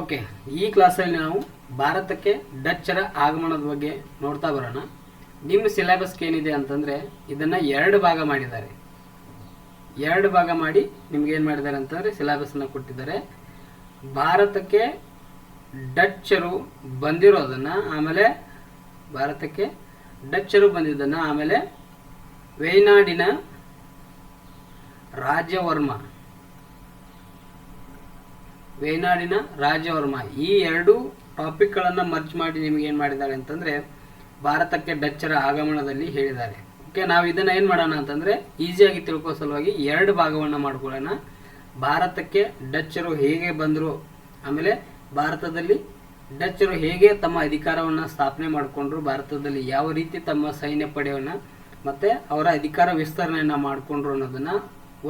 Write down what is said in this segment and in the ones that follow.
Okay ಈ ಕ್ಲಾಸಲ್ಲಿ ನಾವು ಭಾರತಕ್ಕೆ ಡಚ್ಚರ ಆಗಮನದ ಬಗ್ಗೆ ನೋಡ್ತಾ ಬರೋಣ. ನಿಮ್ಮ ಸಿಲೆಬಸ್ಗೆ ಏನಿದೆ ಅಂತಂದರೆ ಇದನ್ನು ಎರಡು ಭಾಗ ಮಾಡಿದ್ದಾರೆ. ಎರಡು ಭಾಗ ಮಾಡಿ ನಿಮ್ಗೆ ಏನು ಮಾಡಿದ್ದಾರೆ ಅಂತಂದರೆ ಸಿಲೆಬಸ್ನ ಕೊಟ್ಟಿದ್ದಾರೆ. ಭಾರತಕ್ಕೆ ಡಚ್ಚರು ಬಂದಿರೋದನ್ನು ಆಮೇಲೆ ಭಾರತಕ್ಕೆ ಡಚ್ಚರು ಬಂದಿದ್ದನ್ನು ಆಮೇಲೆ ವೇನಾಡಿನ ರಾಜವರ್ಮ ವೇನಾಡಿನ ರಾಜವರ್ಮ. ಈ ಎರಡು ಟಾಪಿಕ್ಗಳನ್ನು ಮರ್ಚ್ ಮಾಡಿ ನಿಮಗೆ ಏನು ಮಾಡಿದ್ದಾರೆ ಅಂತಂದರೆ, ಭಾರತಕ್ಕೆ ಡಚ್ಚರ ಆಗಮನದಲ್ಲಿ ಹೇಳಿದ್ದಾರೆ ಓಕೆ ನಾವು ಇದನ್ನು ಏನು ಮಾಡೋಣ ಅಂತಂದರೆ ಈಸಿಯಾಗಿ ತಿಳ್ಕೋ ಸಲುವಾಗಿ ಎರಡು ಭಾಗವನ್ನು ಮಾಡ್ಕೊಳ್ಳೋಣ. ಭಾರತಕ್ಕೆ ಡಚ್ಚರು ಹೇಗೆ ಬಂದರು, ಆಮೇಲೆ ಭಾರತದಲ್ಲಿ ಡಚ್ಚರು ಹೇಗೆ ತಮ್ಮ ಅಧಿಕಾರವನ್ನು ಸ್ಥಾಪನೆ ಮಾಡಿಕೊಂಡ್ರು, ಭಾರತದಲ್ಲಿ ಯಾವ ರೀತಿ ತಮ್ಮ ಸೈನ್ಯ ಪಡೆಯನ್ನು ಮತ್ತು ಅವರ ಅಧಿಕಾರ ವಿಸ್ತರಣೆಯನ್ನು ಮಾಡಿಕೊಂಡ್ರು ಅನ್ನೋದನ್ನು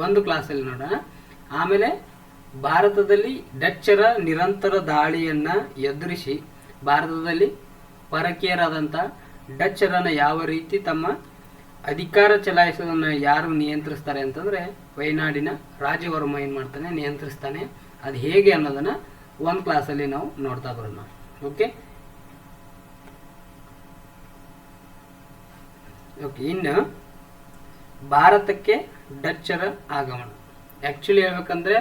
ಒಂದು ಕ್ಲಾಸಲ್ಲಿ ನೋಡೋಣ. ಆಮೇಲೆ ಭಾರತದಲ್ಲಿ ಡಚ್ಚರ ನಿರಂತರ ದಾಳಿಯನ್ನು ಎದುರಿಸಿ ಭಾರತದಲ್ಲಿ ಪರಕೀಯರಾದಂಥ ಡಚ್ಚರನ್ನು ಯಾವ ರೀತಿ ತಮ್ಮ ಅಧಿಕಾರ ಚಲಾಯಿಸೋದನ್ನು ಯಾರು ನಿಯಂತ್ರಿಸ್ತಾರೆ ಅಂತಂದರೆ ವಯನಾಡಿನ ರಾಜವರ್ಮ ಏನು ಮಾಡ್ತಾನೆ, ನಿಯಂತ್ರಿಸ್ತಾನೆ. ಅದು ಹೇಗೆ ಅನ್ನೋದನ್ನು ಒಂದು ಕ್ಲಾಸಲ್ಲಿ ನಾವು ನೋಡ್ತಾ ಬರೋಣ. ಓಕೆ ಓಕೆ ಇನ್ನು ಭಾರತಕ್ಕೆ ಡಚ್ಚರ ಆಗಮನ. ಆ್ಯಕ್ಚುಲಿ ಹೇಳ್ಬೇಕಂದ್ರೆ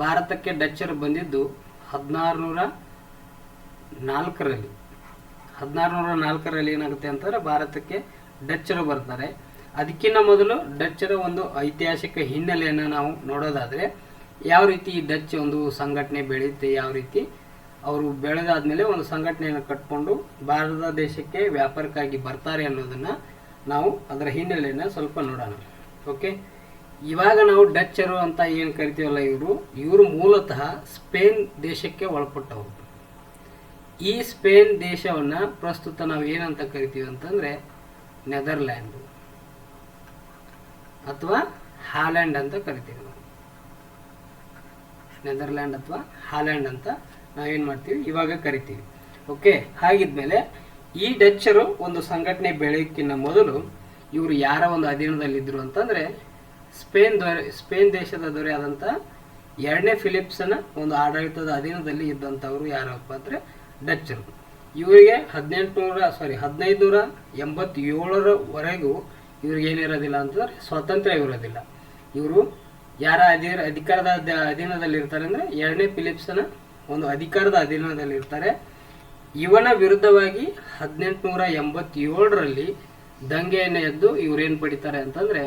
ಭಾರತಕ್ಕೆ ಡಚ್ಚರು ಬಂದಿದ್ದು ಹದಿನಾರು ನೂರ ನಾಲ್ಕರಲ್ಲಿ. ಹದಿನಾರು ನೂರ ನಾಲ್ಕರಲ್ಲಿ ಏನಾಗುತ್ತೆ ಅಂತಂದರೆ ಭಾರತಕ್ಕೆ ಡಚ್ಚರು ಬರ್ತಾರೆ. ಅದಕ್ಕಿಂತ ಮೊದಲು ಡಚ್ಚರ ಒಂದು ಐತಿಹಾಸಿಕ ಹಿನ್ನೆಲೆಯನ್ನು ನಾವು ನೋಡೋದಾದರೆ, ಯಾವ ರೀತಿ ಈ ಡಚ್ ಒಂದು ಸಂಘಟನೆ ಬೆಳೆಯುತ್ತೆ, ಯಾವ ರೀತಿ ಅವರು ಬೆಳೆದಾದ್ಮೇಲೆ ಒಂದು ಸಂಘಟನೆಯನ್ನು ಕಟ್ಕೊಂಡು ಭಾರತ ದೇಶಕ್ಕೆ ವ್ಯಾಪಾರಕ್ಕಾಗಿ ಬರ್ತಾರೆ ಅನ್ನೋದನ್ನು ನಾವು ಅದರ ಹಿನ್ನೆಲೆಯನ್ನು ಸ್ವಲ್ಪ ನೋಡೋಣ. ಓಕೆ ಇವಾಗ ನಾವು ಡಚ್ಚರು ಅಂತ ಏನು ಕರಿತೀವಲ್ಲ ಇವರು ಇವರು ಮೂಲತಃ ಸ್ಪೇನ್ ದೇಶಕ್ಕೆ ಒಳಪಟ್ಟವರು. ಈ ಸ್ಪೇನ್ ದೇಶವನ್ನು ಪ್ರಸ್ತುತ ನಾವು ಏನಂತ ಕರಿತೀವಿ ಅಂತಂದರೆ ನೆದರ್ಲ್ಯಾಂಡ್ ಅಥವಾ ಹಾಲ್ಯಾಂಡ್ ಅಂತ ಕರಿತೀವಿ ನಾವು. ನೆದರ್ಲ್ಯಾಂಡ್ ಅಥವಾ ಹಾಲ್ಯಾಂಡ್ ಅಂತ ನಾವೇನು ಮಾಡ್ತೀವಿ? ಇವಾಗ ಕರಿತೀವಿ. ಓಕೆ ಹಾಗಿದ್ಮೇಲೆ ಈ ಡಚ್ಚರು ಒಂದು ಸಂಘಟನೆ ಬೆಳೆಯೋಕ್ಕಿಂತ ಮೊದಲು ಇವರು ಯಾರ ಒಂದು ಅಧೀನದಲ್ಲಿದ್ದರು ಅಂತಂದರೆ ಸ್ಪೇನ್ ದೊರೆ, ಸ್ಪೇನ್ ದೇಶದ ದೊರೆ ಆದಂಥ ಎರಡನೇ ಫಿಲಿಪ್ಸನ ಒಂದು ಆಡಳಿತದ ಅಧೀನದಲ್ಲಿ ಇದ್ದಂಥವ್ರು ಯಾರಪ್ಪ ಅಂದರೆ ಡಚ್ಚರು. ಇವರಿಗೆ ಹದಿನೆಂಟುನೂರ ಸಾರಿ ಹದಿನೈದು ನೂರ ಎಂಬತ್ತೇಳರವರೆಗೂ ಇವ್ರಿಗೆ ಏನಿರೋದಿಲ್ಲ ಅಂತಂದ್ರೆ ಸ್ವಾತಂತ್ರ್ಯ ಇರೋದಿಲ್ಲ. ಇವರು ಯಾರ ಅಧೀನ ಅಧಿಕಾರದ ಅಧೀನದಲ್ಲಿ ಇರ್ತಾರೆ ಅಂದರೆ ಎರಡನೇ ಫಿಲಿಪ್ಸನ ಒಂದು ಅಧಿಕಾರದ ಅಧೀನದಲ್ಲಿ ಇರ್ತಾರೆ ಇವನ ವಿರುದ್ಧವಾಗಿ ಹದಿನೆಂಟುನೂರ ಎಂಬತ್ತೇಳರಲ್ಲಿ ದಂಗೆಯನ್ನು ಎದ್ದು ಇವರೇನು ಪಡಿತಾರೆ ಅಂತಂದರೆ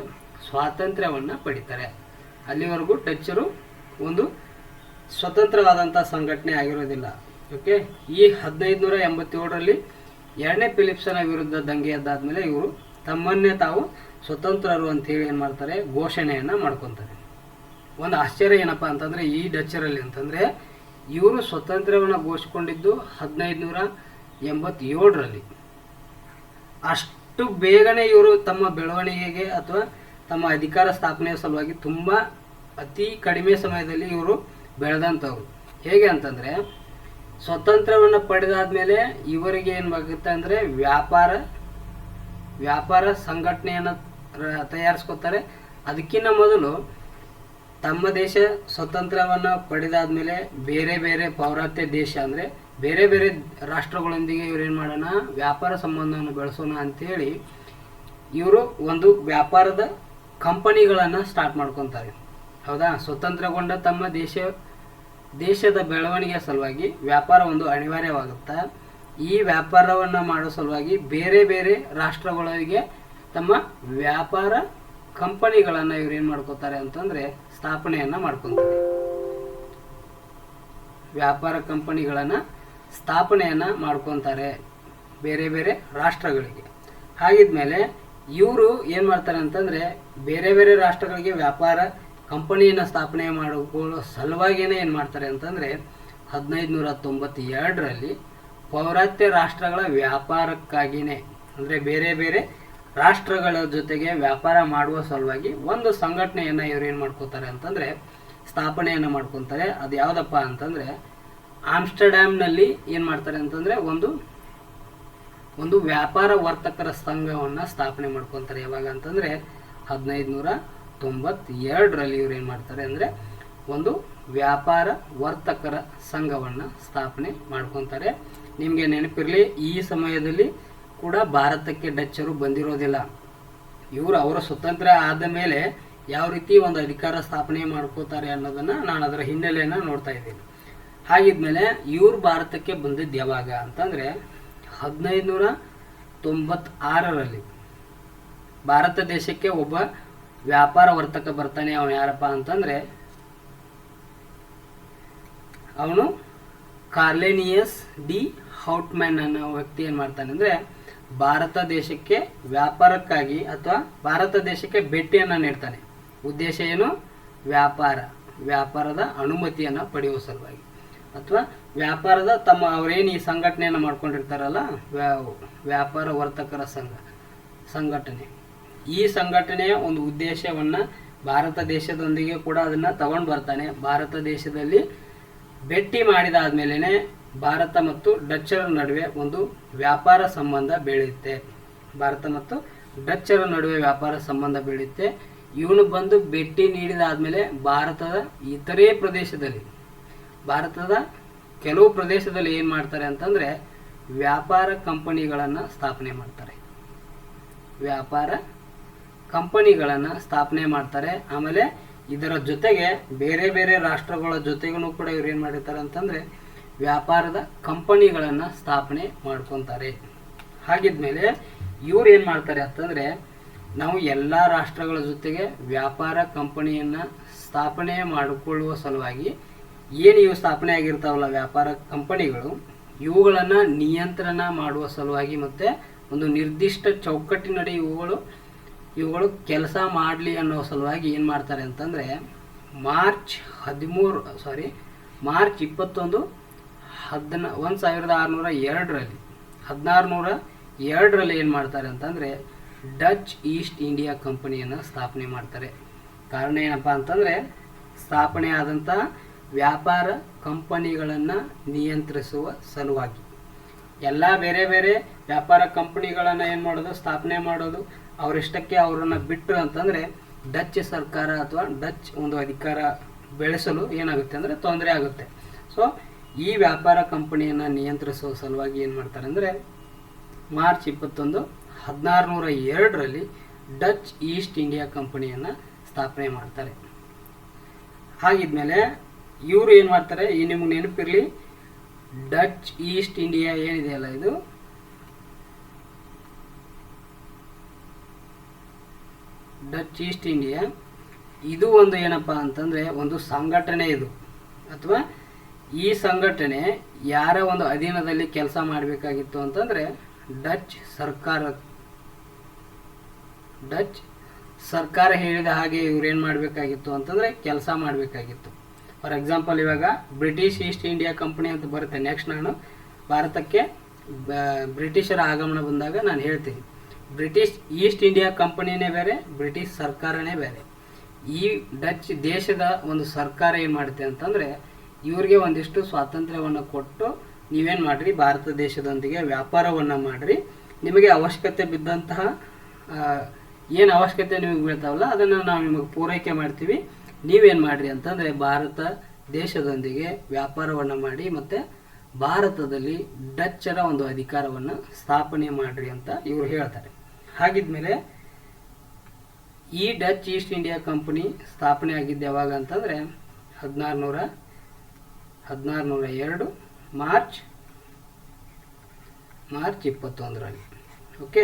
ಸ್ವಾತಂತ್ರ್ಯವನ್ನು ಪಡಿತಾರೆ. ಅಲ್ಲಿವರೆಗೂ ಡಚ್ಚರು ಒಂದು ಸ್ವತಂತ್ರವಾದಂಥ ಸಂಘಟನೆ ಆಗಿರೋದಿಲ್ಲ. ಓಕೆ? ಈ ಹದಿನೈದು ನೂರ ಎಂಬತ್ತೇಳರಲ್ಲಿ ಎರಡನೇ ಫಿಲಿಪ್ಸನ ವಿರುದ್ಧ ದಂಗೆ ಎದ್ದಾದ್ಮೇಲೆ ಇವರು ತಮ್ಮನ್ನೇ ತಾವು ಸ್ವತಂತ್ರರು ಅಂತೇಳಿ ಏನು ಮಾಡ್ತಾರೆ? ಘೋಷಣೆಯನ್ನು ಮಾಡ್ಕೊತಾರೆ. ಒಂದು ಆಶ್ಚರ್ಯ ಏನಪ್ಪ ಅಂತಂದರೆ ಈ ಡಚ್ಚರಲ್ಲಿ ಅಂತಂದರೆ ಇವರು ಸ್ವತಂತ್ರವನ್ನು ಘೋಷಿಕೊಂಡಿದ್ದು ಹದಿನೈದು ನೂರ ಎಂಬತ್ತೇಳರಲ್ಲಿ ಅಷ್ಟು ಬೇಗನೆ ಇವರು ತಮ್ಮ ಬೆಳವಣಿಗೆಗೆ ಅಥವಾ ತಮ್ಮ ಅಧಿಕಾರ ಸ್ಥಾಪನೆಯ ಸಲುವಾಗಿ ತುಂಬ ಅತಿ ಕಡಿಮೆ ಸಮಯದಲ್ಲಿ ಇವರು ಬೆಳೆದಂಥವ್ರು. ಹೇಗೆ ಅಂತಂದರೆ ಸ್ವತಂತ್ರವನ್ನು ಪಡೆದಾದ್ಮೇಲೆ ಇವರಿಗೆ ಏನಾಗುತ್ತೆ ಅಂದರೆ ವ್ಯಾಪಾರ ವ್ಯಾಪಾರ ಸಂಘಟನೆಯನ್ನು ತಯಾರಿಸ್ಕೋತಾರೆ ಅದಕ್ಕಿಂತ ಮೊದಲು ತಮ್ಮ ದೇಶ ಸ್ವತಂತ್ರವನ್ನು ಪಡೆದಾದ್ಮೇಲೆ ಬೇರೆ ಬೇರೆ ಪೌರಾತ್ಯ ದೇಶ ಅಂದರೆ ಬೇರೆ ಬೇರೆ ರಾಷ್ಟ್ರಗಳೊಂದಿಗೆ ಇವ್ರು ಏನು ಮಾಡೋಣ, ವ್ಯಾಪಾರ ಸಂಬಂಧವನ್ನು ಬೆಳೆಸೋಣ ಅಂಥೇಳಿ ಇವರು ಒಂದು ವ್ಯಾಪಾರದ ಕಂಪನಿಗಳನ್ನು ಸ್ಟಾರ್ಟ್ ಮಾಡ್ಕೊತಾರೆ. ಹೌದಾ? ಸ್ವತಂತ್ರಗೊಂಡ ತಮ್ಮ ದೇಶ, ದೇಶದ ಬೆಳವಣಿಗೆಯ ಸಲುವಾಗಿ ವ್ಯಾಪಾರ ಒಂದು ಅನಿವಾರ್ಯವಾಗುತ್ತೆ. ಈ ವ್ಯಾಪಾರವನ್ನು ಮಾಡೋ ಸಲುವಾಗಿ ಬೇರೆ ಬೇರೆ ರಾಷ್ಟ್ರಗಳಿಗೆ ತಮ್ಮ ವ್ಯಾಪಾರ ಕಂಪನಿಗಳನ್ನು ಇವ್ರು ಏನು ಮಾಡ್ಕೋತಾರೆ ಅಂತಂದರೆ ಸ್ಥಾಪನೆಯನ್ನು ಮಾಡ್ಕೊತಾರೆ. ವ್ಯಾಪಾರ ಕಂಪನಿಗಳನ್ನು ಸ್ಥಾಪನೆಯನ್ನು ಮಾಡ್ಕೊತಾರೆ ಬೇರೆ ಬೇರೆ ರಾಷ್ಟ್ರಗಳಿಗೆ. ಹಾಗಿದ್ಮೇಲೆ ಇವರು ಏನು ಮಾಡ್ತಾರೆ ಅಂತಂದರೆ ಬೇರೆ ಬೇರೆ ರಾಷ್ಟ್ರಗಳಿಗೆ ವ್ಯಾಪಾರ ಕಂಪನಿಯನ್ನು ಸ್ಥಾಪನೆ ಮಾಡಿಕೊಳ್ಳೋ ಸಲುವಾಗಿಯೇ ಏನು ಮಾಡ್ತಾರೆ ಅಂತಂದರೆ ಹದಿನೈದು ನೂರ ತೊಂಬತ್ತೆರಡರಲ್ಲಿ ಪೌರಾತ್ಯ ರಾಷ್ಟ್ರಗಳ ವ್ಯಾಪಾರಕ್ಕಾಗಿಯೇ ಅಂದರೆ ಬೇರೆ ಬೇರೆ ರಾಷ್ಟ್ರಗಳ ಜೊತೆಗೆ ವ್ಯಾಪಾರ ಮಾಡುವ ಸಲುವಾಗಿ ಒಂದು ಸಂಘಟನೆಯನ್ನು ಇವ್ರು ಏನು ಮಾಡ್ಕೋತಾರೆ ಅಂತಂದರೆ ಸ್ಥಾಪನೆಯನ್ನು ಮಾಡ್ಕೊತಾರೆ. ಅದು ಯಾವುದಪ್ಪ ಅಂತಂದರೆ ಆಮ್ಸ್ಟರ್ಡ್ಯಾಮ್ನಲ್ಲಿ ಏನು ಮಾಡ್ತಾರೆ ಅಂತಂದರೆ ಒಂದು ಒಂದು ವ್ಯಾಪಾರ ವರ್ತಕರ ಸಂಘವನ್ನು ಸ್ಥಾಪನೆ ಮಾಡ್ಕೊತಾರೆ. ಯಾವಾಗ ಅಂತಂದರೆ ಹದಿನೈದು ನೂರ ತೊಂಬತ್ತೆರಡರಲ್ಲಿ ಇವ್ರು ಏನು ಮಾಡ್ತಾರೆ ಅಂದರೆ ಒಂದು ವ್ಯಾಪಾರ ವರ್ತಕರ ಸಂಘವನ್ನು ಸ್ಥಾಪನೆ ಮಾಡ್ಕೊತಾರೆ. ನಿಮಗೆ ನೆನಪಿರಲಿ, ಈ ಸಮಯದಲ್ಲಿ ಕೂಡ ಭಾರತಕ್ಕೆ ಡಚ್ಚರು ಬಂದಿರೋದಿಲ್ಲ. ಇವರು ಅವರ ಸ್ವತಂತ್ರ ಆದ ಮೇಲೆ ಯಾವ ರೀತಿ ಒಂದು ಅಧಿಕಾರ ಸ್ಥಾಪನೆ ಮಾಡ್ಕೋತಾರೆ ಅನ್ನೋದನ್ನು ನಾನು ಅದರ ಹಿನ್ನೆಲೆಯನ್ನು ನೋಡ್ತಾ ಇದ್ದೀನಿ. ಹಾಗಿದ್ಮೇಲೆ ಇವರು ಭಾರತಕ್ಕೆ ಬಂದಿದ್ದು ಯಾವಾಗ ಅಂತಂದರೆ ಹದಿನೈದು ನೂರ ತೊಂಬತ್ತಾರರಲ್ಲಿ ಭಾರತ ದೇಶಕ್ಕೆ ಒಬ್ಬ ವ್ಯಾಪಾರ ವರ್ತಕ ಬರ್ತಾನೆ ಅವನು ಯಾರಪ್ಪ ಅಂತಂದರೆ ಅವನು ಕಾರ್ಲೆನಿಯಸ್ ಡಿ ಹೌಟ್ಮ್ಯಾನ್ ಅನ್ನೋ ವ್ಯಕ್ತಿ ಏನು ಮಾಡ್ತಾನೆ ಅಂದರೆ ಭಾರತ ದೇಶಕ್ಕೆ ವ್ಯಾಪಾರಕ್ಕಾಗಿ ಅಥವಾ ಭಾರತ ದೇಶಕ್ಕೆ ಭೇಟಿಯನ್ನು ನೀಡ್ತಾನೆ. ಉದ್ದೇಶ ಏನು? ವ್ಯಾಪಾರ. ವ್ಯಾಪಾರದ ಅನುಮತಿಯನ್ನು ಪಡೆಯುವ ಸಲುವಾಗಿ. ಅಥವಾ ವ್ಯಾಪಾರದ ತಮ್ಮ ಅವರೇನು ಈ ಸಂಘಟನೆಯನ್ನು ಮಾಡ್ಕೊಂಡಿರ್ತಾರಲ್ಲ, ವ್ಯಾ- ವ್ಯಾಪಾರ ವರ್ತಕರ ಸಂಘ, ಸಂಘಟನೆ. ಈ ಸಂಘಟನೆಯ ಒಂದು ಉದ್ದೇಶವನ್ನು ಭಾರತ ದೇಶದೊಂದಿಗೆ ಕೂಡ ಅದನ್ನು ತಗೊಂಡು ಬರ್ತಾನೆ. ಭಾರತ ದೇಶದಲ್ಲಿ ಭೇಟಿ ಮಾಡಿದಾದ್ಮೇಲೆ ಭಾರತ ಮತ್ತು ಡಚ್ಚರ ನಡುವೆ ಒಂದು ವ್ಯಾಪಾರ ಸಂಬಂಧ ಬೆಳೆಯುತ್ತೆ. ಭಾರತ ಮತ್ತು ಡಚ್ಚರ ನಡುವೆ ವ್ಯಾಪಾರ ಸಂಬಂಧ ಬೆಳೆಯುತ್ತೆ. ಇವನು ಬಂದು ಭೇಟಿ ನೀಡಿದಾದ್ಮೇಲೆ ಭಾರತದ ಇತರೆ ಪ್ರದೇಶದಲ್ಲಿ ಭಾರತದ ಕೆಲವು ಪ್ರದೇಶದಲ್ಲಿ ಏನು ಮಾಡ್ತಾರೆ ಅಂತಂದರೆ ವ್ಯಾಪಾರ ಕಂಪನಿಗಳನ್ನು ಸ್ಥಾಪನೆ ಮಾಡ್ತಾರೆ. ವ್ಯಾಪಾರ ಕಂಪನಿಗಳನ್ನು ಸ್ಥಾಪನೆ ಮಾಡ್ತಾರೆ. ಆಮೇಲೆ ಇದರ ಜೊತೆಗೆ ಬೇರೆ ಬೇರೆ ರಾಷ್ಟ್ರಗಳ ಜೊತೆಗೂ ಕೂಡ ಇವ್ರು ಏನು ಮಾಡಿರ್ತಾರೆ ಅಂತಂದರೆ ವ್ಯಾಪಾರದ ಕಂಪನಿಗಳನ್ನು ಸ್ಥಾಪನೆ ಮಾಡ್ಕೊತಾರೆ. ಹಾಗಿದ್ಮೇಲೆ ಇವ್ರು ಏನು ಮಾಡ್ತಾರೆ ಅಂತಂದರೆ ನಾವು ಎಲ್ಲ ರಾಷ್ಟ್ರಗಳ ಜೊತೆಗೆ ವ್ಯಾಪಾರ ಕಂಪನಿಯನ್ನು ಸ್ಥಾಪನೆ ಮಾಡಿಕೊಳ್ಳುವ ಸಲುವಾಗಿ ಏನು ಇವು ಸ್ಥಾಪನೆ ಆಗಿರ್ತಾವಲ್ಲ ವ್ಯಾಪಾರ ಕಂಪನಿಗಳು, ಇವುಗಳನ್ನು ನಿಯಂತ್ರಣ ಮಾಡುವ ಸಲುವಾಗಿ ಮತ್ತು ಒಂದು ನಿರ್ದಿಷ್ಟ ಚೌಕಟ್ಟಿನಡಿ ಇವುಗಳು ಇವುಗಳು ಕೆಲಸ ಮಾಡಲಿ ಅನ್ನೋ ಸಲುವಾಗಿ ಏನು ಮಾಡ್ತಾರೆ ಅಂತಂದರೆ, ಮಾರ್ಚ್ ಹದಿಮೂರು ಸಾರಿ ಮಾರ್ಚ್ ಇಪ್ಪತ್ತೊಂದು ಹದಿನ, ಒಂದು ಸಾವಿರದ ಆರುನೂರ ಎರಡರಲ್ಲಿ ಹದಿನಾರು ನೂರ ಎರಡರಲ್ಲಿ ಏನು ಮಾಡ್ತಾರೆ ಅಂತಂದರೆ, ಡಚ್ ಈಸ್ಟ್ ಇಂಡಿಯಾ ಕಂಪನಿಯನ್ನು ಸ್ಥಾಪನೆ ಮಾಡ್ತಾರೆ. ಕಾರಣ ಏನಪ್ಪ ಅಂತಂದರೆ, ಸ್ಥಾಪನೆ ಆದಂಥ ವ್ಯಾಪಾರ ಕಂಪನಿಗಳನ್ನು ನಿಯಂತ್ರಿಸುವ ಸಲುವಾಗಿ. ಎಲ್ಲ ಬೇರೆ ಬೇರೆ ವ್ಯಾಪಾರ ಕಂಪನಿಗಳನ್ನು ಏನು ಮಾಡೋದು? ಸ್ಥಾಪನೆ ಮಾಡೋದು. ಅವರಿಷ್ಟಕ್ಕೆ ಅವರನ್ನು ಬಿಟ್ಟರು ಅಂತಂದರೆ ಡಚ್ ಸರ್ಕಾರ ಅಥವಾ ಡಚ್ ಒಂದು ಅಧಿಕಾರ ಬೆಳೆಸಲು ಏನಾಗುತ್ತೆ ಅಂದರೆ ತೊಂದರೆ ಆಗುತ್ತೆ. ಸೊ ಈ ವ್ಯಾಪಾರ ಕಂಪನಿಯನ್ನು ನಿಯಂತ್ರಿಸುವ ಸಲುವಾಗಿ ಏನು ಮಾಡ್ತಾರೆ ಅಂದರೆ ಮಾರ್ಚ್ ಇಪ್ಪತ್ತೊಂದು ಹದಿನಾರು ನೂರ ಎರಡರಲ್ಲಿ ಡಚ್ ಈಸ್ಟ್ ಇಂಡಿಯಾ ಕಂಪನಿಯನ್ನು ಸ್ಥಾಪನೆ ಮಾಡ್ತಾರೆ. ಹಾಗಿದ್ಮೇಲೆ ಇವರು ಏನು ಮಾಡ್ತಾರೆ? ಈ ನಿಮ್ಗೆ ನೆನಪಿರಲಿ ಡಚ್ ಈಸ್ಟ್ ಇಂಡಿಯಾ ಏನಿದೆಯಲ್ಲ ಇದು? ಡಚ್ ಈಸ್ಟ್ ಇಂಡಿಯಾ ಇದು ಒಂದು ಏನಪ್ಪ ಅಂತಂದರೆ ಒಂದು ಸಂಘಟನೆ ಇದು. ಅಥವಾ ಈ ಸಂಘಟನೆ ಯಾರ ಒಂದು ಅಧೀನದಲ್ಲಿ ಕೆಲಸ ಮಾಡಬೇಕಾಗಿತ್ತು ಅಂತಂದರೆ ಡಚ್ ಸರ್ಕಾರ. ಡಚ್ ಸರ್ಕಾರ ಹೇಳಿದ ಹಾಗೆ ಇವ್ರೇನು ಮಾಡಬೇಕಾಗಿತ್ತು ಅಂತಂದರೆ ಕೆಲಸ ಮಾಡಬೇಕಾಗಿತ್ತು. ಫಾರ್ ಎಕ್ಸಾಂಪಲ್ ಇವಾಗ ಬ್ರಿಟಿಷ್ ಈಸ್ಟ್ ಇಂಡಿಯಾ ಕಂಪನಿ ಅಂತ ಬರುತ್ತೆ. ನೆಕ್ಸ್ಟ್ ನಾನು ಭಾರತಕ್ಕೆ ಬ್ರಿಟಿಷರ ಆಗಮನ ಬಂದಾಗ ನಾನು ಹೇಳ್ತೀನಿ. ಬ್ರಿಟಿಷ್ ಈಸ್ಟ್ ಇಂಡಿಯಾ ಕಂಪನಿನೇ ಬೇರೆ ಬ್ರಿಟಿಷ್ ಸರ್ಕಾರನೇ ಬೇರೆ. ಈ ಡಚ್ ದೇಶದ ಒಂದು ಸರ್ಕಾರ ಏನು ಮಾಡುತ್ತೆ ಅಂತಂದರೆ, ಇವ್ರಿಗೆ ಒಂದಿಷ್ಟು ಸ್ವಾತಂತ್ರ್ಯವನ್ನು ಕೊಟ್ಟು ನೀವೇನು ಮಾಡಿರಿ, ಭಾರತ ದೇಶದೊಂದಿಗೆ ವ್ಯಾಪಾರವನ್ನು ಮಾಡಿರಿ. ನಿಮಗೆ ಅವಶ್ಯಕತೆ ಬಿದ್ದಂತಹ ಏನು ಅವಶ್ಯಕತೆ ನಿಮಗೆ ಬೀಳ್ತಾವಲ್ಲ, ಅದನ್ನು ನಾವು ನಿಮಗೆ ಪೂರೈಕೆ ಮಾಡ್ತೀವಿ. ನೀವೇನು ಮಾಡಿರಿ ಅಂತಂದರೆ ಭಾರತ ದೇಶದೊಂದಿಗೆ ವ್ಯಾಪಾರವನ್ನು ಮಾಡಿ ಮತ್ತು ಭಾರತದಲ್ಲಿ ಡಚ್ಚರ ಒಂದು ಅಧಿಕಾರವನ್ನು ಸ್ಥಾಪನೆ ಮಾಡಿರಿ ಅಂತ ಇವರು ಹೇಳ್ತಾರೆ. ಹಾಗಿದ್ಮೇಲೆ ಈ ಡಚ್ ಈಸ್ಟ್ ಇಂಡಿಯಾ ಕಂಪನಿ ಸ್ಥಾಪನೆ ಆಗಿದ್ದು ಯಾವಾಗ ಅಂತಂದರೆ ಹದಿನಾರು ನೂರ ಹದಿನಾರು ನೂರ ಎರಡು ಮಾರ್ಚ್ ಮಾರ್ಚ್ ಇಪ್ಪತ್ತೊಂದರಲ್ಲಿ. ಓಕೆ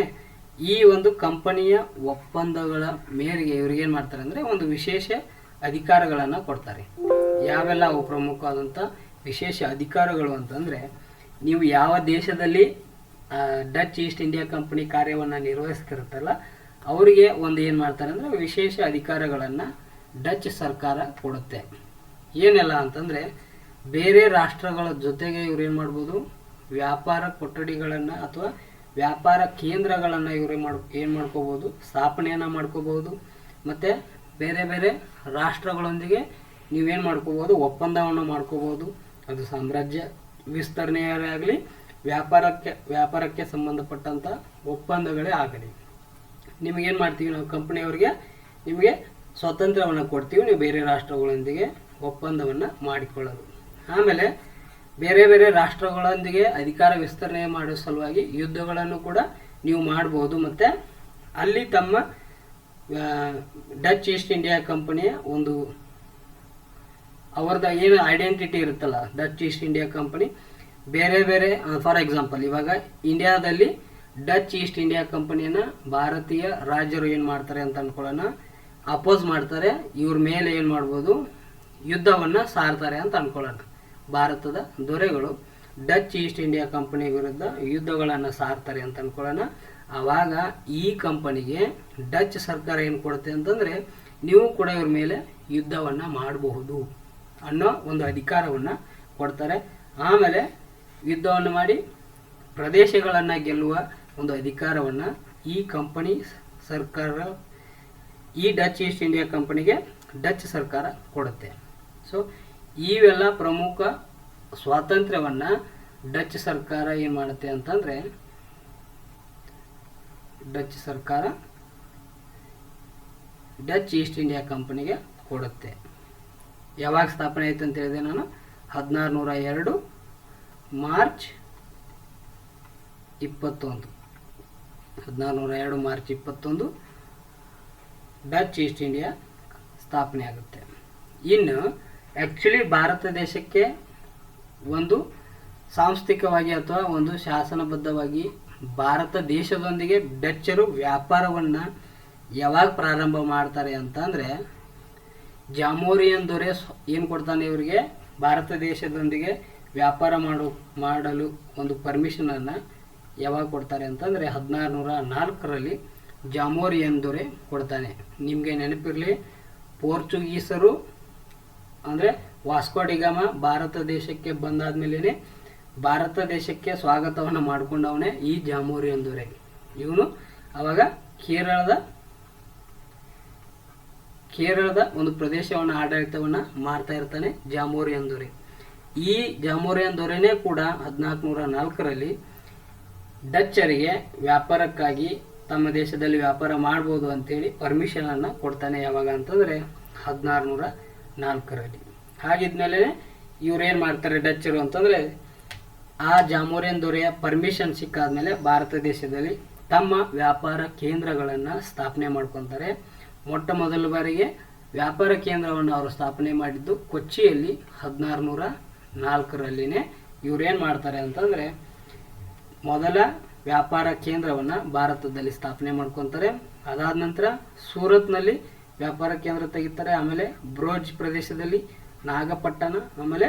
ಈ ಒಂದು ಕಂಪನಿಯ ಒಪ್ಪಂದಗಳ ಮೇರೆಗೆ ಇವ್ರಿಗೇನು ಮಾಡ್ತಾರೆ ಅಂದರೆ ಒಂದು ವಿಶೇಷ ಅಧಿಕಾರಗಳನ್ನು ಕೊಡ್ತಾರೆ. ಯಾವೆಲ್ಲ ಅವು ಪ್ರಮುಖವಾದಂಥ ವಿಶೇಷ ಅಧಿಕಾರಗಳು ಅಂತಂದರೆ, ನೀವು ಯಾವ ದೇಶದಲ್ಲಿ ಡಚ್ ಈಸ್ಟ್ ಇಂಡಿಯಾ ಕಂಪನಿ ಕಾರ್ಯವನ್ನು ನಿರ್ವಹಿಸ್ತಿರುತ್ತಲ್ಲ, ಅವರಿಗೆ ಒಂದು ಏನು ಮಾಡ್ತಾರೆ ಅಂದರೆ, ವಿಶೇಷ ಅಧಿಕಾರಗಳನ್ನು ಡಚ್ ಸರ್ಕಾರ ಕೊಡುತ್ತೆ. ಏನೆಲ್ಲ ಅಂತಂದರೆ, ಬೇರೆ ರಾಷ್ಟ್ರಗಳ ಜೊತೆಗೆ ಇವ್ರು ಏನು ಮಾಡ್ಬೋದು, ವ್ಯಾಪಾರ ಕೊಠಡಿಗಳನ್ನು ಅಥವಾ ವ್ಯಾಪಾರ ಕೇಂದ್ರಗಳನ್ನು ಇವರು ಮಾಡ್, ಏನು ಮಾಡ್ಕೋಬೋದು, ಸ್ಥಾಪನೆಯನ್ನು ಮಾಡ್ಕೋಬೋದು, ಮತ್ತು ಬೇರೆ ಬೇರೆ ರಾಷ್ಟ್ರಗಳೊಂದಿಗೆ ನೀವೇನು ಮಾಡ್ಕೋಬೋದು? ಒಪ್ಪಂದವನ್ನು ಮಾಡ್ಕೋಬೋದು. ಅದು ಸಾಮ್ರಾಜ್ಯ ವಿಸ್ತರಣೆಯವೇ ಆಗಲಿ ವ್ಯಾಪಾರಕ್ಕೆ ವ್ಯಾಪಾರಕ್ಕೆ ಸಂಬಂಧಪಟ್ಟಂಥ ಒಪ್ಪಂದಗಳೇ ಆಗಲಿ. ನಿಮಗೇನು ಮಾಡ್ತೀವಿ ನಾವು ಕಂಪ್ನಿಯವ್ರಿಗೆ? ನಿಮಗೆ ಸ್ವಾತಂತ್ರ್ಯವನ್ನು ಕೊಡ್ತೀವಿ. ನೀವು ಬೇರೆ ರಾಷ್ಟ್ರಗಳೊಂದಿಗೆ ಒಪ್ಪಂದವನ್ನು ಮಾಡಿಕೊಳ್ಳೋದು. ಆಮೇಲೆ ಬೇರೆ ಬೇರೆ ರಾಷ್ಟ್ರಗಳೊಂದಿಗೆ ಅಧಿಕಾರ ವಿಸ್ತರಣೆ ಮಾಡೋ ಸಲುವಾಗಿ ಯುದ್ಧಗಳನ್ನು ಕೂಡ ನೀವು ಮಾಡ್ಬೋದು. ಮತ್ತು ಅಲ್ಲಿ ತಮ್ಮ ಡಚ್ ಈಸ್ಟ್ ಇಂಡಿಯಾ ಕಂಪನಿಯ ಒಂದು ಅವ್ರದ್ದು ಏನು ಐಡೆಂಟಿಟಿ ಇರುತ್ತಲ್ಲ ಡಚ್ ಈಸ್ಟ್ ಇಂಡಿಯಾ ಕಂಪನಿ ಬೇರೆ ಬೇರೆ ಫಾರ್ ಎಕ್ಸಾಂಪಲ್ ಇವಾಗ ಇಂಡಿಯಾದಲ್ಲಿ ಡಚ್ ಈಸ್ಟ್ ಇಂಡಿಯಾ ಕಂಪನಿಯನ್ನ ಭಾರತೀಯ ರಾಜರು ಏನು ಮಾಡ್ತಾರೆ ಅಂತ ಅನ್ಕೊಳ್ಳೋಣ. ಅಪೋಸ್ ಮಾಡ್ತಾರೆ, ಇವ್ರ ಮೇಲೆ ಏನು ಮಾಡ್ಬೋದು, ಯುದ್ಧವನ್ನು ಸಾರ್ತಾರೆ ಅಂತ ಅನ್ಕೊಳ್ಳೋಣ. ಭಾರತದ ದೊರೆಗಳು ಡಚ್ ಈಸ್ಟ್ ಇಂಡಿಯಾ ಕಂಪನಿ ವಿರುದ್ಧ ಯುದ್ಧಗಳನ್ನು ಸಾರ್ತಾರೆ ಅಂತ ಅನ್ಕೊಳ್ಳೋಣ. ಆವಾಗ ಈ ಕಂಪನಿಗೆ ಡಚ್ ಸರ್ಕಾರ ಏನು ಕೊಡುತ್ತೆ ಅಂತಂದರೆ ನೀವು ಕೂಡ ಇವ್ರ ಮೇಲೆ ಯುದ್ಧವನ್ನು ಮಾಡಬಹುದು ಅನ್ನೋ ಒಂದು ಅಧಿಕಾರವನ್ನು ಕೊಡ್ತಾರೆ. ಆಮೇಲೆ ಯುದ್ಧವನ್ನು ಮಾಡಿ ಪ್ರದೇಶಗಳನ್ನು ಗೆಲ್ಲುವ ಒಂದು ಅಧಿಕಾರವನ್ನು ಈ ಕಂಪನಿ ಸರ್ಕಾರ, ಈ ಡಚ್ ಈಸ್ಟ್ ಇಂಡಿಯಾ ಕಂಪನಿಗೆ ಡಚ್ ಸರ್ಕಾರ ಕೊಡುತ್ತೆ. ಸೊ ಇವೆಲ್ಲ ಪ್ರಮುಖ ಸ್ವಾತಂತ್ರ್ಯವನ್ನು ಡಚ್ ಸರ್ಕಾರ ಏನು ಮಾಡುತ್ತೆ ಅಂತಂದರೆ ಡಚ್ ಸರ್ಕಾರ ಡಚ್ ಈಸ್ಟ್ ಇಂಡಿಯಾ ಕಂಪನಿಗೆ ಕೊಡುತ್ತೆ. ಯಾವಾಗ ಸ್ಥಾಪನೆ ಆಯಿತು ಅಂತ ಹೇಳಿದೆ ನಾನು? ಹದಿನಾರು ನೂರ ಎರಡು ಮಾರ್ಚ್ ಇಪ್ಪತ್ತೊಂದು. ಹದಿನಾರು ನೂರ ಎರಡು ಮಾರ್ಚ್ ಇಪ್ಪತ್ತೊಂದು ಡಚ್ ಈಸ್ಟ್ ಇಂಡಿಯಾ ಸ್ಥಾಪನೆ ಆಗುತ್ತೆ. ಇನ್ನು ಆ್ಯಕ್ಚುಲಿ ಭಾರತ ದೇಶಕ್ಕೆ ಒಂದು ಸಾಂಸ್ಥಿಕವಾಗಿ ಅಥವಾ ಒಂದು ಶಾಸನಬದ್ಧವಾಗಿ ಭಾರತ ದೇಶದೊಂದಿಗೆ ಡಚ್ಚರು ವ್ಯಾಪಾರವನ್ನ ಯಾವಾಗ ಪ್ರಾರಂಭ ಮಾಡ್ತಾರೆ ಅಂತಂದ್ರೆ ಜಾಮೋರಿಯನ್ ದೊರೆ ಏನು ಕೊಡ್ತಾನೆ ಇವರಿಗೆ? ಭಾರತ ದೇಶದೊಂದಿಗೆ ವ್ಯಾಪಾರ ಮಾಡು, ಮಾಡಲು ಒಂದು ಪರ್ಮಿಷನನ್ನು ಯಾವಾಗ ಕೊಡ್ತಾರೆ ಅಂತಂದ್ರೆ ಹದಿನಾರು ನೂರ ನಾಲ್ಕರಲ್ಲಿ ಜಾಮೋರಿಯನ್ ದೊರೆ ಕೊಡ್ತಾನೆ. ನಿಮಗೆ ನೆನಪಿರಲಿ, ಪೋರ್ಚುಗೀಸರು ಅಂದರೆ ವಾಸ್ಕೋಡಿಗಾಮ ಭಾರತ ದೇಶಕ್ಕೆ ಬಂದಾದ್ಮೇಲೆ ಭಾರತ ದೇಶಕ್ಕೆ ಸ್ವಾಗತವನ್ನು ಮಾಡಿಕೊಂಡವನೇ ಈ ಜಾಮೂರಿ ಅಂದೂರಿಗೆ ಇವನು ಅವಾಗ ಕೇರಳದ ಕೇರಳದ ಒಂದು ಪ್ರದೇಶವನ್ನು ಆಡಳಿತವನ್ನು ಮಾಡ್ತಾ ಇರ್ತಾನೆ ಜಾಮೋರಿ ಅಂದೂರಿ. ಈ ಜಾಮೋರಿ ಅಂದೂರಿನೇ ಕೂಡ ಹದಿನಾಲ್ಕು ನೂರ ನಾಲ್ಕರಲ್ಲಿ ಡಚ್ಚರಿಗೆ ವ್ಯಾಪಾರಕ್ಕಾಗಿ ತಮ್ಮ ದೇಶದಲ್ಲಿ ವ್ಯಾಪಾರ ಮಾಡ್ಬೋದು ಅಂತೇಳಿ ಪರ್ಮಿಷನನ್ನು ಕೊಡ್ತಾನೆ ಯಾವಾಗ ಅಂತಂದರೆ ಹದಿನಾರು ನೂರ ನಾಲ್ಕರಲ್ಲಿ. ಹಾಗಿದ್ಮೇಲೆ ಏನು ಮಾಡ್ತಾರೆ ಡಚ್ಚರು ಅಂತಂದರೆ ಆ ಜಾಮೋರಿಯನ್ ದೊರೆಯ ಪರ್ಮಿಷನ್ ಸಿಕ್ಕಾದ್ಮೇಲೆ ಭಾರತ ದೇಶದಲ್ಲಿ ತಮ್ಮ ವ್ಯಾಪಾರ ಕೇಂದ್ರಗಳನ್ನು ಸ್ಥಾಪನೆ ಮಾಡ್ಕೊತಾರೆ. ಮೊಟ್ಟ ಮೊದಲ ಬಾರಿಗೆ ವ್ಯಾಪಾರ ಕೇಂದ್ರವನ್ನು ಅವರು ಸ್ಥಾಪನೆ ಮಾಡಿದ್ದು ಕೊಚ್ಚಿಯಲ್ಲಿ ಹದಿನಾರು ನೂರ ನಾಲ್ಕರಲ್ಲಿನೇ ಇವ್ರೇನು ಮಾಡ್ತಾರೆ ಅಂತಂದರೆ ಮೊದಲ ವ್ಯಾಪಾರ ಕೇಂದ್ರವನ್ನು ಭಾರತದಲ್ಲಿ ಸ್ಥಾಪನೆ ಮಾಡ್ಕೊತಾರೆ. ಅದಾದ ನಂತರ ಸೂರತ್ನಲ್ಲಿ ವ್ಯಾಪಾರ ಕೇಂದ್ರ ತೆಗಿತಾರೆ. ಆಮೇಲೆ ಬ್ರೋಜ್ ಪ್ರದೇಶದಲ್ಲಿ ನಾಗಪಟ್ಟಣ, ಆಮೇಲೆ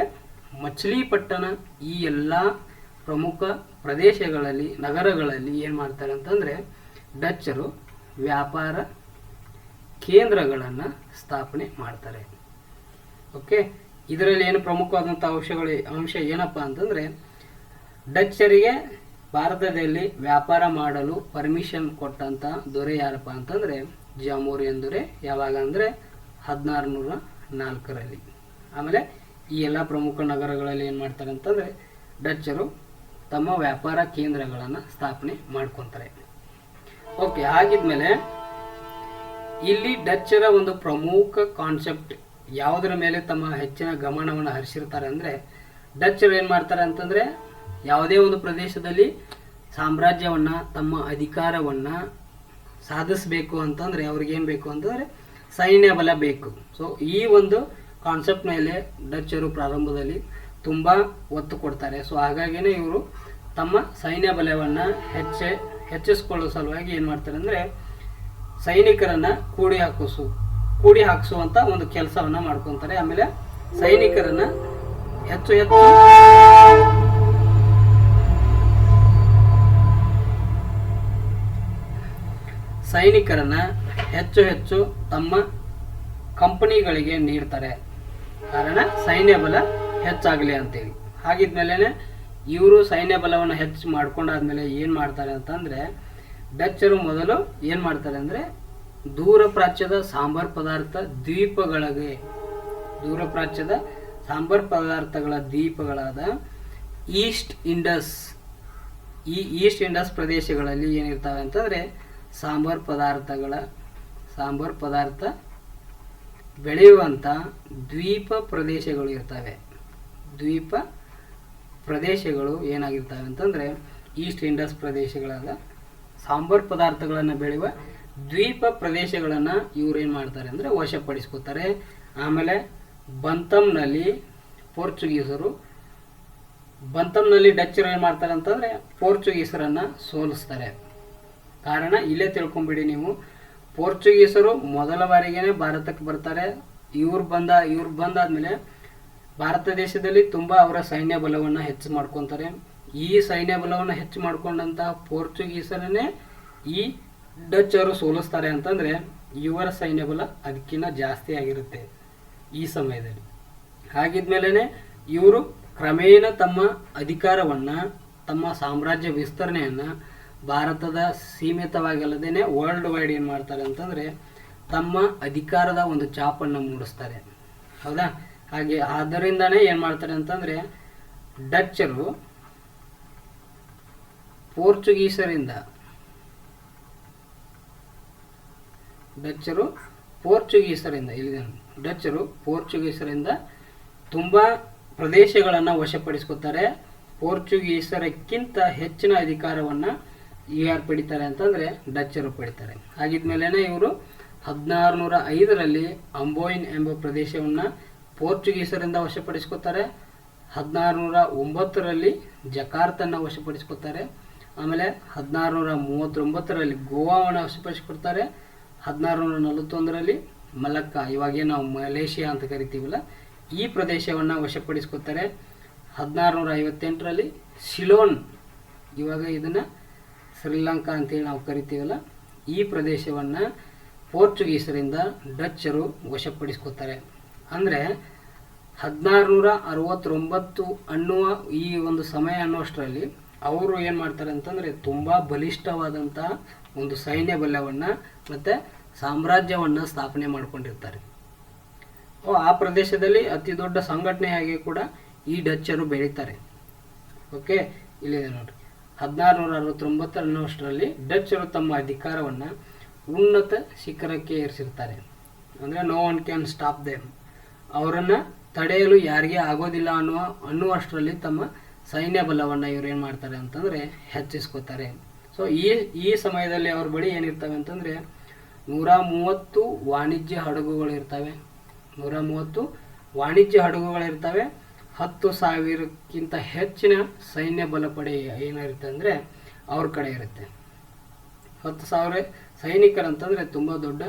ಮಚ್ಲಿಪಟ್ಟಣ ಈ ಎಲ್ಲ ಪ್ರಮುಖ ಪ್ರದೇಶಗಳಲ್ಲಿ, ನಗರಗಳಲ್ಲಿ ಏನು ಮಾಡ್ತಾರೆ ಅಂತಂದರೆ ಡಚ್ಚರು ವ್ಯಾಪಾರ ಕೇಂದ್ರಗಳನ್ನು ಸ್ಥಾಪನೆ ಮಾಡ್ತಾರೆ. ಓಕೆ ಇದರಲ್ಲಿ ಏನು ಪ್ರಮುಖವಾದಂಥ ಅಂಶಗಳು, ಅಂಶ ಏನಪ್ಪ ಅಂತಂದರೆ ಡಚ್ಚರಿಗೆ ಭಾರತದಲ್ಲಿ ವ್ಯಾಪಾರ ಮಾಡಲು ಪರ್ಮಿಷನ್ ಕೊಟ್ಟಂಥ ದೊರೆ ಯಾರಪ್ಪ ಅಂತಂದರೆ ಜಾಮೂರಿ ದೊರೆ ಯಾವಾಗ ಅಂದರೆ ಹದಿನಾರು ನೂರ ನಾಲ್ಕರಲ್ಲಿ. ಆಮೇಲೆ ಈ ಎಲ್ಲ ಪ್ರಮುಖ ನಗರಗಳಲ್ಲಿ ಏನು ಮಾಡ್ತಾರೆ ಅಂತಂದರೆ ಡಚ್ಚರು ತಮ್ಮ ವ್ಯಾಪಾರ ಕೇಂದ್ರಗಳನ್ನು ಸ್ಥಾಪನೆ ಮಾಡ್ಕೊತಾರೆ. ಓಕೆ ಹಾಗಿದ್ಮೇಲೆ ಇಲ್ಲಿ ಡಚ್ಚರ ಒಂದು ಪ್ರಮುಖ ಕಾನ್ಸೆಪ್ಟ್ ಯಾವುದರ ಮೇಲೆ ತಮ್ಮ ಹೆಚ್ಚಿನ ಗಮನವನ್ನು ಹರಿಸಿರ್ತಾರೆ ಅಂದರೆ ಡಚ್ಚರು ಏನು ಮಾಡ್ತಾರೆ ಅಂತಂದರೆ ಯಾವುದೇ ಒಂದು ಪ್ರದೇಶದಲ್ಲಿ ಸಾಮ್ರಾಜ್ಯವನ್ನು, ತಮ್ಮ ಅಧಿಕಾರವನ್ನು ಸಾಧಿಸಬೇಕು ಅಂತಂದರೆ ಅವ್ರಿಗೇನು ಬೇಕು ಅಂತಂದರೆ ಸೈನ್ಯ ಬಲ ಬೇಕು. ಸೊ ಈ ಒಂದು ಕಾನ್ಸೆಪ್ಟ್ ಮೇಲೆ ಡಚ್ಚರು ಪ್ರಾರಂಭದಲ್ಲಿ ತುಂಬ ಒತ್ತು ಕೊಡ್ತಾರೆ. ಸೊ ಹಾಗಾಗಿನೇ ಇವರು ತಮ್ಮ ಸೈನ್ಯ ಬಲವನ್ನು ಹೆಚ್ಚೆ, ಹೆಚ್ಚಿಸ್ಕೊಳ್ಳೋ ಸಲುವಾಗಿ ಏನು ಮಾಡ್ತಾರೆ ಅಂದರೆ ಸೈನಿಕರನ್ನು ಕೂಡಿ ಹಾಕಿಸು, ಕೂಡಿ ಹಾಕಿಸುವಂಥ ಒಂದು ಕೆಲಸವನ್ನು ಮಾಡ್ಕೊತಾರೆ. ಆಮೇಲೆ ಸೈನಿಕರನ್ನು ಹೆಚ್ಚು ಹೆಚ್ಚು ಸೈನಿಕರನ್ನು ಹೆಚ್ಚು ಹೆಚ್ಚು ತಮ್ಮ ಕಂಪನಿಗಳಿಗೆ ನೀಡ್ತಾರೆ. ಕಾರಣ ಸೈನ್ಯ ಬಲ ಹೆಚ್ಚಾಗಲಿ ಅಂತೇಳಿ. ಹಾಗಿದ್ಮೇಲೆ ಇವರು ಸೈನ್ಯ ಬಲವನ್ನು ಹೆಚ್ಚು ಮಾಡ್ಕೊಂಡಾದ್ಮೇಲೆ ಏನು ಮಾಡ್ತಾರೆ ಅಂತಂದರೆ ಡಚ್ಚರು ಮೊದಲು ಏನು ಮಾಡ್ತಾರೆ ಅಂದರೆ ದೂರ ಪ್ರಾಚ್ಯದ ಸಾಂಬಾರ್ ಪದಾರ್ಥ ದ್ವೀಪಗಳಿಗೆ, ದೂರ ಪ್ರಾಚ್ಯದ ಸಾಂಬಾರ್ ಪದಾರ್ಥಗಳ ದ್ವೀಪಗಳಾದ ಈಸ್ಟ್ ಇಂಡಸ್, ಈ ಈಸ್ಟ್ ಇಂಡಸ್ ಪ್ರದೇಶಗಳಲ್ಲಿ ಏನಿರ್ತವೆ ಅಂತಂದರೆ ಸಾಂಬಾರ್ ಪದಾರ್ಥಗಳ, ಸಾಂಬಾರ್ ಪದಾರ್ಥ ಬೆಳೆಯುವಂಥ ದ್ವೀಪ ಪ್ರದೇಶಗಳು ಇರ್ತವೆ. ದ್ವೀಪ ಪ್ರದೇಶಗಳು ಏನಾಗಿರ್ತವೆ ಅಂತಂದರೆ ಈಸ್ಟ್ ಇಂಡಸ್ ಪ್ರದೇಶಗಳಾದ ಸಾಂಬಾರ್ ಪದಾರ್ಥಗಳನ್ನು ಬೆಳೆಯುವ ದ್ವೀಪ ಪ್ರದೇಶಗಳನ್ನು ಇವ್ರು ಏನು ಮಾಡ್ತಾರೆ ಅಂದರೆ ವಶಪಡಿಸ್ಕೋತಾರೆ. ಆಮೇಲೆ ಬಂತಮ್ನಲ್ಲಿ ಪೋರ್ಚುಗೀಸರು ಬಂತಮ್ನಲ್ಲಿ ಡಚ್ಚರು ಏನು ಮಾಡ್ತಾರೆ ಅಂತಂದರೆ ಪೋರ್ಚುಗೀಸರನ್ನು ಸೋಲಿಸ್ತಾರೆ. ಕಾರಣ ಇಲ್ಲೇ ತಿಳ್ಕೊಂಬಿಡಿ ನೀವು. ಪೋರ್ಚುಗೀಸರು ಮೊದಲ ಬಾರಿಗೇನೆ ಭಾರತಕ್ಕೆ ಬರ್ತಾರೆ. ಇವ್ರು ಬಂದ, ಇವ್ರು ಬಂದಾದ್ಮೇಲೆ ಭಾರತ ದೇಶದಲ್ಲಿ ತುಂಬ ಅವರ ಸೈನ್ಯ ಬಲವನ್ನು ಹೆಚ್ಚು ಮಾಡ್ಕೊತಾರೆ. ಈ ಸೈನ್ಯ ಬಲವನ್ನು ಹೆಚ್ಚು ಮಾಡ್ಕೊಂಡಂತಹ ಪೋರ್ಚುಗೀಸರನ್ನೇ ಈ ಡಚ್ ಅವರು ಸೋಲಿಸ್ತಾರೆ ಅಂತಂದರೆ ಇವರ ಸೈನ್ಯ ಬಲ ಅದಕ್ಕಿಂತ ಜಾಸ್ತಿ ಆಗಿರುತ್ತೆ ಈ ಸಮಯದಲ್ಲಿ. ಹಾಗಿದ್ಮೇಲೆ ಇವರು ಕ್ರಮೇಣ ತಮ್ಮ ಅಧಿಕಾರವನ್ನು, ತಮ್ಮ ಸಾಮ್ರಾಜ್ಯ ವಿಸ್ತರಣೆಯನ್ನು ಭಾರತದ ಸೀಮಿತವಾಗಿಲ್ಲದೇನೆ ವರ್ಲ್ಡ್ ವೈಡ್ ಏನು ಮಾಡ್ತಾರೆ ಅಂತಂದರೆ ತಮ್ಮ ಅಧಿಕಾರದ ಒಂದು ಚಾಪನ್ನು ಮೂಡಿಸ್ತಾರೆ. ಹೌದಾ? ಹಾಗೆ ಆದ್ದರಿಂದನೇ ಏನು ಮಾಡ್ತಾರೆ ಅಂತಂದರೆ ಡಚ್ಚರು ಪೋರ್ಚುಗೀಸರಿಂದ ಡಚ್ಚರು ಪೋರ್ಚುಗೀಸರಿಂದ ಇಲ್ಲಿ ಡಚ್ಚರು ಪೋರ್ಚುಗೀಸರಿಂದ ತುಂಬ ಪ್ರದೇಶಗಳನ್ನು ವಶಪಡಿಸ್ಕೊತಾರೆ. ಪೋರ್ಚುಗೀಸರಕ್ಕಿಂತ ಹೆಚ್ಚಿನ ಅಧಿಕಾರವನ್ನು ಯಾರು ಪಡಿತಾರೆ ಅಂತಂದರೆ ಡಚ್ಚರು ಪಡಿತಾರೆ. ಹಾಗಿದ್ಮೇಲೆ ಇವರು ಹದಿನಾರು ನೂರ ಐದರಲ್ಲಿ ಅಂಬೋಯಿನ್ ಎಂಬ ಪ್ರದೇಶವನ್ನು ಪೋರ್ಚುಗೀಸರಿಂದ ವಶಪಡಿಸ್ಕೋತಾರೆ. ಹದಿನಾರು ನೂರ ಒಂಬತ್ತರಲ್ಲಿ ಜಕಾರ್ತನ್ನು ವಶಪಡಿಸ್ಕೋತಾರೆ. ಆಮೇಲೆ ಹದಿನಾರು ನೂರ ಮೂವತ್ತೊಂಬತ್ತರಲ್ಲಿ ಗೋವಾವನ್ನು ವಶಪಡಿಸ್ಕೊಡ್ತಾರೆ. ಹದಿನಾರು ನೂರ ನಲವತ್ತೊಂದರಲ್ಲಿ ಮಲಕ್ಕ ಇವಾಗೇ ನಾವು ಮಲೇಷಿಯಾ ಅಂತ ಕರಿತೀವಲ್ಲ, ಈ ಪ್ರದೇಶವನ್ನು ವಶಪಡಿಸ್ಕೊತಾರೆ ಹದಿನಾರು ನೂರ ಐವತ್ತೆಂಟರಲ್ಲಿ ಸಿಲೋನ್ ಇವಾಗ ಇದನ್ನು ಶ್ರೀಲಂಕಾ ಅಂತೇಳಿ ನಾವು ಕರಿತೀವಲ್ಲ, ಈ ಪ್ರದೇಶವನ್ನು ಪೋರ್ಚುಗೀಸರಿಂದ ಡಚ್ಚರು ವಶಪಡಿಸ್ಕೋತಾರೆ. ಅಂದರೆ ಹದಿನಾರುನೂರ ಅರವತ್ತೊಂಬತ್ತು ಅನ್ನುವ ಈ ಒಂದು ಸಮಯ ಅನ್ನೋಷ್ಟರಲ್ಲಿ ಅವರು ಏನು ಮಾಡ್ತಾರೆ ಅಂತಂದರೆ ತುಂಬ ಬಲಿಷ್ಠವಾದಂಥ ಒಂದು ಸೈನ್ಯ ಬಲವನ್ನು ಮತ್ತು ಸಾಮ್ರಾಜ್ಯವನ್ನು ಸ್ಥಾಪನೆ ಮಾಡ್ಕೊಂಡಿರ್ತಾರೆ. ಆ ಪ್ರದೇಶದಲ್ಲಿ ಅತಿ ದೊಡ್ಡ ಸಂಘಟನೆಯಾಗಿ ಕೂಡ ಈ ಡಚ್ಚರು ಬೆಳೀತಾರೆ. ಓಕೆ ಇಲ್ಲಿದೆ ನೋಡ್ರಿ. ಹದಿನಾರು ನೂರ ಅರವತ್ತೊಂಬತ್ತು ಅನ್ನೋಷ್ಟರಲ್ಲಿ ಡಚ್ಚರು ತಮ್ಮ ಅಧಿಕಾರವನ್ನು ಉನ್ನತ ಶಿಖರಕ್ಕೆ ಏರಿಸಿರ್ತಾರೆ. ಅಂದರೆ no one can stop them ಅವರನ್ನು ತಡೆಯಲು ಯಾರಿಗೆ ಆಗೋದಿಲ್ಲ ಅನ್ನುವ, ಅನ್ನುವಷ್ಟರಲ್ಲಿ ತಮ್ಮ ಸೈನ್ಯ ಬಲವನ್ನು ಇವ್ರು ಏನು ಮಾಡ್ತಾರೆ ಅಂತಂದರೆ ಹೆಚ್ಚಿಸ್ಕೋತಾರೆ. ಸೊ ಈ ಈ ಸಮಯದಲ್ಲಿ ಅವ್ರ ಬಳಿ ಏನಿರ್ತವೆ ಅಂತಂದರೆ ನೂರ ಮೂವತ್ತು ವಾಣಿಜ್ಯ ಹಡಗುಗಳು ಇರ್ತವೆ ನೂರ ಮೂವತ್ತು ವಾಣಿಜ್ಯ ಹಡಗುಗಳಿರ್ತವೆ. ಹತ್ತು ಸಾವಿರಕ್ಕಿಂತ ಹೆಚ್ಚಿನ ಸೈನ್ಯ ಬಲಪಡೆ ಏನಿರುತ್ತೆ ಅಂದರೆ ಅವ್ರ ಕಡೆ ಇರುತ್ತೆ. ಹತ್ತು ಸಾವಿರ ಸೈನಿಕರಂತಂದರೆ ತುಂಬ ದೊಡ್ಡ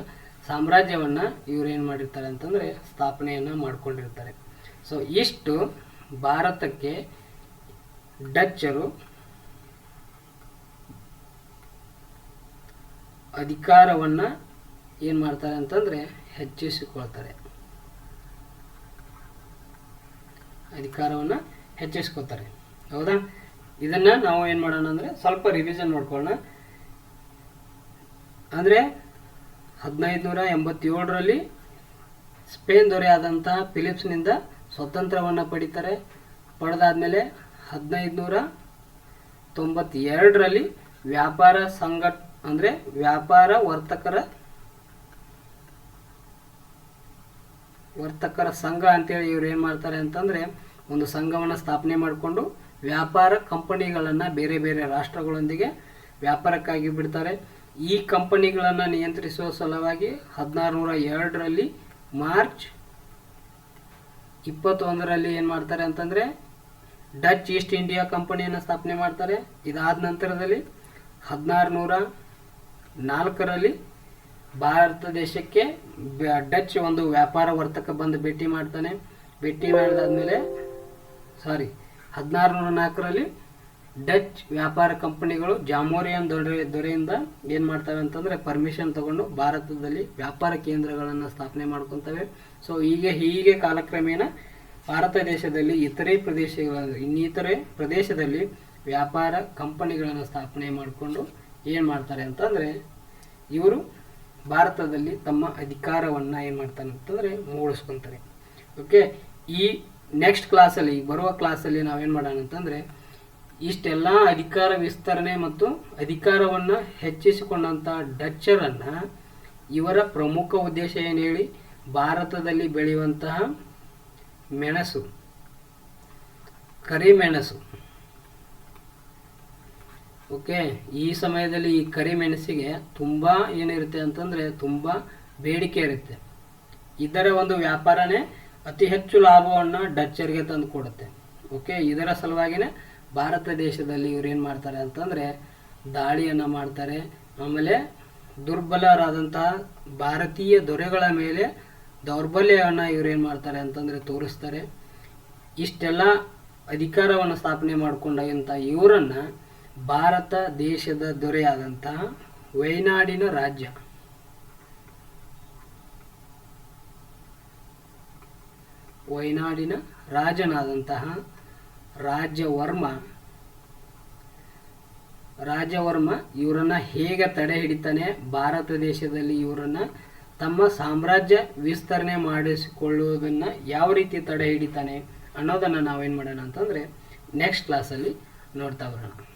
ಸಾಮ್ರಾಜ್ಯವನ್ನು ಇವ್ರು ಏನು ಮಾಡಿರ್ತಾರೆ ಅಂತಂದರೆ ಸ್ಥಾಪನೆಯನ್ನು ಮಾಡ್ಕೊಂಡಿರ್ತಾರೆ. ಸೊ ಇಷ್ಟು ಭಾರತಕ್ಕೆ ಡಚ್ಚರು ಅಧಿಕಾರವನ್ನು ಏನು ಮಾಡ್ತಾರೆ ಅಂತಂದರೆ ಹೆಚ್ಚಿಸಿಕೊಳ್ತಾರೆ. ಅಧಿಕಾರವನ್ನು ಹೆಚ್ಚಿಸ್ಕೋತಾರೆ. ಹೌದಾ? ಇದನ್ನು ನಾವು ಏನು ಮಾಡೋಣ ಅಂದರೆ ಸ್ವಲ್ಪ ರಿವಿಷನ್ ಮಾಡ್ಕೊಳ್ಳೋಣ. ಅಂದರೆ ಹದಿನೈದು ನೂರ ಎಂಬತ್ತೇಳರಲ್ಲಿ ಸ್ಪೇನ್ ದೊರೆಯಾದಂತಹ ಫಿಲಿಪ್ಸ್ನಿಂದ ಸ್ವತಂತ್ರವನ್ನು ಪಡಿತಾರೆ. ಪಡೆದಾದ್ಮೇಲೆ ಹದಿನೈದು ನೂರ ತೊಂಬತ್ತೆರಡರಲ್ಲಿ ವ್ಯಾಪಾರ ಸಂಘ ಅಂದರೆ ವ್ಯಾಪಾರ ವರ್ತಕರ ವರ್ತಕರ ಸಂಘ ಅಂತೇಳಿ ಇವ್ರು ಏನು ಮಾಡ್ತಾರೆ ಅಂತಂದರೆ ಒಂದು ಸಂಘವನ್ನು ಸ್ಥಾಪನೆ ಮಾಡಿಕೊಂಡು ವ್ಯಾಪಾರ ಕಂಪನಿಗಳನ್ನು ಬೇರೆ ಬೇರೆ ರಾಷ್ಟ್ರಗಳೊಂದಿಗೆ ವ್ಯಾಪಾರಕ್ಕಾಗಿ ಬಿಡ್ತಾರೆ. ಈ ಕಂಪನಿಗಳನ್ನು ನಿಯಂತ್ರಿಸುವ ಸಲುವಾಗಿ ಹದಿನಾರು ನೂರ ಎರಡರಲ್ಲಿ ಮಾರ್ಚ್ ಇಪ್ಪತ್ತೊಂದರಲ್ಲಿ ಏನು ಮಾಡ್ತಾರೆ ಅಂತಂದರೆ ಡಚ್ ಈಸ್ಟ್ ಇಂಡಿಯಾ ಕಂಪನಿಯನ್ನು ಸ್ಥಾಪನೆ ಮಾಡ್ತಾರೆ. ಇದಾದ ನಂತರದಲ್ಲಿ ಹದಿನಾರು ನೂರ ನಾಲ್ಕರಲ್ಲಿ ಭಾರತ ದೇಶಕ್ಕೆ ಡಚ್ ಒಂದು ವ್ಯಾಪಾರ ವರ್ತಕ ಬಂದು ಭೇಟಿ ಮಾಡ್ತಾನೆ. ಭೇಟಿ ಮಾಡಿದಾದ್ಮೇಲೆ ಸಾರಿ ಹದಿನಾರು ನೂರ ನಾಲ್ಕರಲ್ಲಿ ಡಚ್ ವ್ಯಾಪಾರ ಕಂಪನಿಗಳು ಜಾಮೋರಿಯನ್ ದೊರೆ, ದೊರೆಯಿಂದ ಏನು ಮಾಡ್ತವೆ ಅಂತಂದರೆ ಪರ್ಮಿಷನ್ ತಗೊಂಡು ಭಾರತದಲ್ಲಿ ವ್ಯಾಪಾರ ಕೇಂದ್ರಗಳನ್ನು ಸ್ಥಾಪನೆ ಮಾಡ್ಕೊತವೆ. ಸೊ ಹೀಗೆ ಹೀಗೆ ಕಾಲಕ್ರಮೇಣ ಭಾರತ ದೇಶದಲ್ಲಿ ಇತರೆ ಪ್ರದೇಶಗಳ ಇನ್ನಿತರೆ ಪ್ರದೇಶದಲ್ಲಿ ವ್ಯಾಪಾರ ಕಂಪನಿಗಳನ್ನು ಸ್ಥಾಪನೆ ಮಾಡಿಕೊಂಡು ಏನು ಮಾಡ್ತಾರೆ ಅಂತಂದರೆ ಇವರು ಭಾರತದಲ್ಲಿ ತಮ್ಮ ಅಧಿಕಾರವನ್ನು ಏನು ಮಾಡ್ತಾರೆ ಅಂತಂದರೆ ಮೂಡಿಸ್ಕೊತಾರೆ ಓಕೆ ಈ ನೆಕ್ಸ್ಟ್ ಕ್ಲಾಸಲ್ಲಿ ಬರುವ ಕ್ಲಾಸಲ್ಲಿ ನಾವೇನು ಮಾಡೋಣ ಅಂತಂದರೆ, ಇಷ್ಟೆಲ್ಲ ಅಧಿಕಾರ ವಿಸ್ತರಣೆ ಮತ್ತು ಅಧಿಕಾರವನ್ನು ಹೆಚ್ಚಿಸಿಕೊಂಡಂಥ ಡಚ್ಚರನ್ನು ಇವರ ಪ್ರಮುಖ ಉದ್ದೇಶ ಏನು ಹೇಳಿ, ಭಾರತದಲ್ಲಿ ಬೆಳೆಯುವಂತಹ ಮೆಣಸು ಕರಿಮೆಣಸು ಓಕೆ ಈ ಸಮಯದಲ್ಲಿ ಈ ಕರಿಮೆಣಸಿಗೆ ತುಂಬ ಏನಿರುತ್ತೆ ಅಂತಂದರೆ ತುಂಬ ಬೇಡಿಕೆ ಇರುತ್ತೆ. ಇದರ ಒಂದು ವ್ಯಾಪಾರನೇ ಅತಿ ಹೆಚ್ಚು ಲಾಭವನ್ನು ಡಚ್ಚರಿಗೆ ತಂದು ಕೊಡುತ್ತೆ. ಓಕೆ ಇದರ ಸಲುವಾಗಿನೇ ಭಾರತ ದೇಶದಲ್ಲಿ ಇವ್ರು ಏನು ಮಾಡ್ತಾರೆ ಅಂತಂದರೆ ದಾಳಿಯನ್ನು ಮಾಡ್ತಾರೆ. ಆಮೇಲೆ ದುರ್ಬಲರಾದಂತಹ ಭಾರತೀಯ ದೊರೆಗಳ ಮೇಲೆ ದೌರ್ಬಲ್ಯವನ್ನು ಇವ್ರು ಏನು ಮಾಡ್ತಾರೆ ಅಂತಂದರೆ ತೋರಿಸ್ತಾರೆ. ಇಷ್ಟೆಲ್ಲ ಅಧಿಕಾರವನ್ನು ಸ್ಥಾಪನೆ ಮಾಡಿಕೊಂಡಂಥ ಇವರನ್ನು ಭಾರತ ದೇಶದ ದೊರೆಯಾದಂತಹ ವೈನಾಡಿನ ರಾಜ್ಯ. ವೈನಾಡಿನ ರಾಜನಾದಂತಹ ರಾಜವರ್ಮ. ರಾಜವರ್ಮ ಇವರನ್ನ ಹೇಗೆ ತಡೆ ಹಿಡಿತಾನೆ? ಭಾರತ ದೇಶದಲ್ಲಿ ಇವರನ್ನ ತಮ್ಮ ಸಾಮ್ರಾಜ್ಯ ವಿಸ್ತರಣೆ ಮಾಡಿಸಿಕೊಳ್ಳುವುದನ್ನ ಯಾವ ರೀತಿ ತಡೆ ಹಿಡಿತಾನೆ ಅನ್ನೋದನ್ನ ನಾವೇನ್ ಮಾಡೋಣ ಅಂತಂದ್ರೆ ನೆಕ್ಸ್ಟ್ ಕ್ಲಾಸಲ್ಲಿ ನೋಡ್ತಾ ಬರೋಣ.